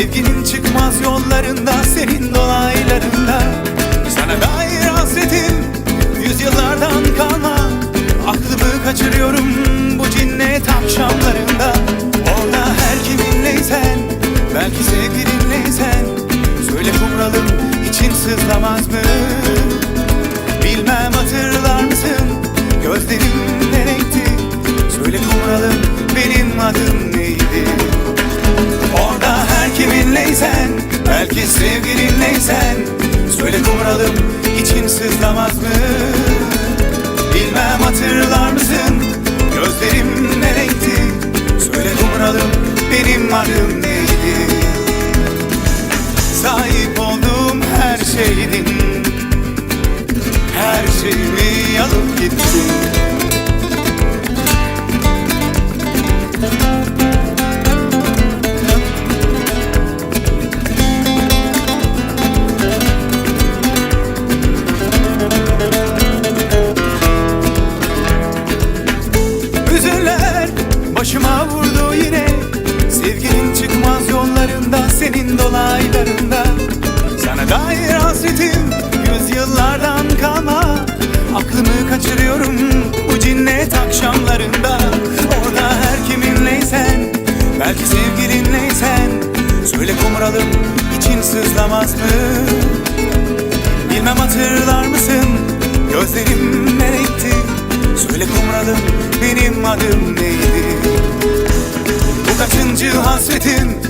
Sevginin çıkmaz yollarında Senin dolaylarında Sana dair hasretim Yüzyıllardan kalma Aklımı kaçırıyorum Bu cinnet akşamlarında Orada her kiminleysen Belki sevgilinleysen Söyle kumralım için sızlamaz mı? Bilmem hatırlar mısın? Gözlerim kiminleysen Belki sevgilinleysen Söyle kumralım için sızlamaz mı? Bilmem hatırlar mısın? Gözlerim ne renkti? Söyle kumralım benim adım neydi? Sahip olduğum her şeydin Her şeyimi alıp gittin Senin dolaylarında. Sana dair hasretim Yüzyıllardan kalma. Aklımı kaçırıyorum Bu cinnet akşamlarında. Orada her kiminleysen Belki sevgilinleysen Söyle kumralım için sızlamaz mı? Bilmem hatırlar mısın? Gözlerim ne renkti Söyle kumralım benim adım neydi? Bu kaçıncı hasretim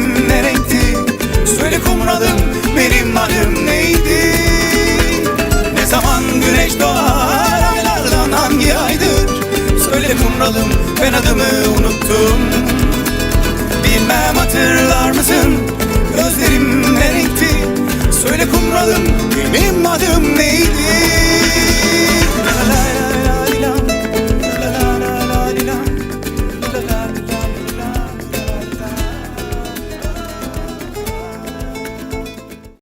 Söyle kumralım ben adımı unuttum. Bilmem hatırlar mısın